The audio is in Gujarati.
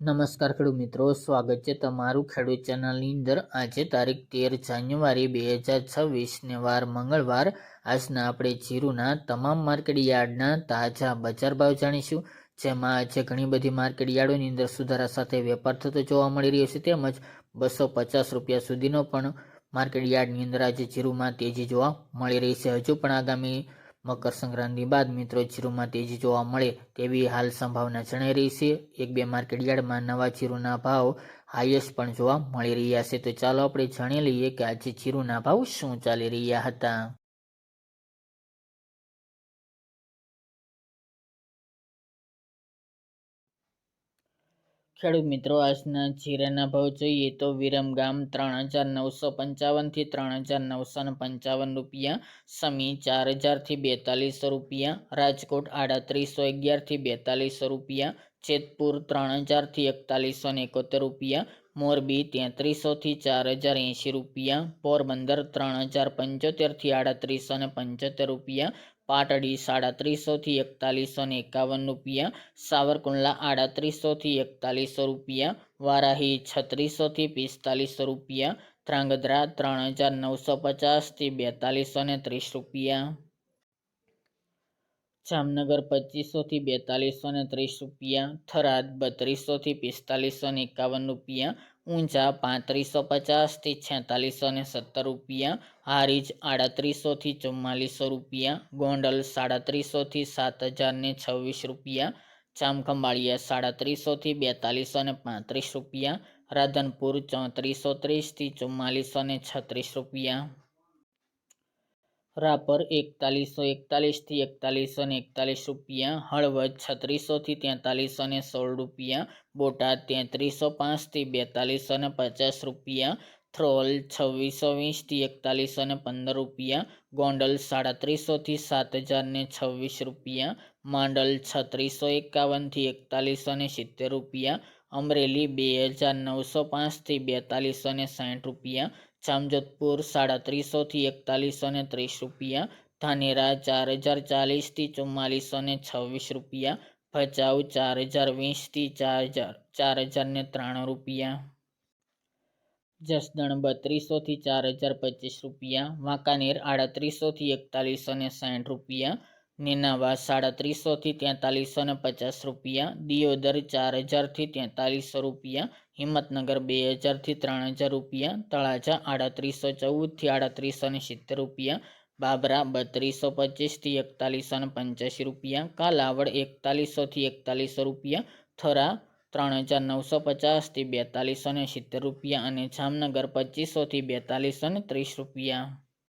નમસ્કાર ખેડૂત મિત્રો, સ્વાગત છે તમારું ખેડૂત ચેનલની અંદર. આજે તારીખ તેર જાન્યુઆરી બે હજાર છવ્વીસને વાર મંગળવાર. આજના આપણે જીરુના તમામ માર્કેટ યાર્ડના તાજા બજાર ભાવ જાણીશું, જેમાં આજે ઘણી બધી માર્કેટ યાર્ડોની અંદર સુધારા સાથે વેપાર થતો જોવા મળી રહ્યો છે, તેમજ બસો પચાસ રૂપિયા સુધીનો પણ માર્કેટ યાર્ડની અંદર આજે જીરુમાં તેજી જોવા મળી રહી છે. હજુ પણ આગામી મકર સંક્રાંતિ બાદ મિત્રો જીરુમાં તેજી જોવા મળે તેવી હાલ સંભાવના જણાઈ રહી છે. એક બે માર્કેટ યાર્ડમાં નવા જીરુના ભાવ હાઈએસ્ટ પણ જોવા મળી રહ્યા છે. તો ચાલો આપણે જાણી લઈએ કે આજે જીરુના ભાવ શું ચાલી રહ્યા હતા. ખેડૂત મિત્રો, આજના જીરાના ભાવ જોઈએ તો વિરમગામ ત્રણ હજાર નવસો પંચાવનથી ત્રણ હજાર નવસો ને પંચાવન રૂપિયા, સમી ચાર હજારથી બેતાલીસો રૂપિયા, રાજકોટ આડત્રીસો અગિયારથી બેતાલીસો રૂપિયા, જેતપુર ત્રણ હજારથી એકતાલીસો ને એકોતેર રૂપિયા, મોરબી તેત્રીસોથી ચાર હજાર એંશી રૂપિયા, પોરબંદર ત્રણ હજાર પંચોતેરથી આડત્રીસો ને પંચોતેર રૂપિયા પાટડી સાડત્રીસોથી એકતાલીસો ને એકાવન રૂપિયા, સાવરકુંડલા આડત્રીસોથી એકતાલીસો રૂપિયા, વારાહી છત્રીસોથી પિસ્તાલીસો રૂપિયા, ધ્રાંગધ્રા ત્રણ હજાર નવસો પચાસથી બેતાલીસો ને ત્રીસ રૂપિયા. જામનગર પચીસોથી બેતાલીસો ને ત્રીસ રૂપિયા, થરાદ બત્રીસોથી પિસ્તાલીસો ને એકાવન રૂપિયા ઊંઝા પાંત્રીસો પચાસથી છેતાલીસો ને સત્તર રૂપિયા, હારીજ આડત્રીસોથી ચુમ્માલીસો રૂપિયા, ગોંડલ સાડત્રીસોથી સાત હજાર ને છવ્વીસ રૂપિયા ચામખંબાળિયા સાડત્રીસોથી બેતાલીસો ને પાંત્રીસ રૂપિયા, રાધનપુર ચોત્રીસો ત્રીસથી ચુમ્માલીસો ને છત્રીસ રૂપિયા. રાપર એકતાલીસો એકતાલીસથી એકતાલીસો ને એકતાલીસ રૂપિયા, હળવદ છત્રીસોથી તેતાલીસો ને સોળ રૂપિયા, બોટાદ તેત્રીસો પાંચથી બેતાલીસો ને પચાસ રૂપિયા, થ્રોલ છવ્વીસો વીસથી એકતાલીસો ને પંદર રૂપિયા, ગોંડલ સાડત્રીસોથી સાત હજાર ને છવ્વીસ રૂપિયા, માંડલ છત્રીસો એકાવનથી એકતાલીસો ને સિત્તેર રૂપિયા, અમરેલી બે હજાર નવસો પાંચથી બેતાલીસો ને સાઠ રૂપિયા જામજોધપુર સાડત્રીસોથી એકતાલીસો ને ત્રીસ રૂપિયા. ધાનેરા ચાર હજાર ચાલીસથી ચુમ્માલીસો ને છવ્વીસ રૂપિયા. ભચાઉ ચાર હજાર વીસથી ચાર હજાર ચાર હજાર ને ત્રાણું રૂપિયા. જસદણ બત્રીસોથી ચાર હજાર પચીસ રૂપિયા. વાંકાનેર આડત્રીસોથી એકતાલીસો ને સાઠ રૂપિયા. નેનાવા સાડા ત્રીસોથી તેતાલીસો ને પચાસ રૂપિયા. દિયોદર ચાર હજારથી તેતાલીસો રૂપિયા. હિંમતનગર બે હજારથી ત્રણ હજાર રૂપિયા, તળાજા આડત્રીસો ચૌદથી આડત્રીસો ને સિત્તેર રૂપિયા, બાબરા બત્રીસો પચીસથી એકતાલીસો ને પંચ્યાસી રૂપિયા, કાલાવડ એકતાલીસોથી એકતાલીસો રૂપિયા, થરા ત્રણ હજાર નવસો પચાસથી બેતાલીસો ને સિત્તેર રૂપિયા અને જામનગર પચીસોથી બેતાલીસો ને ત્રીસ રૂપિયા.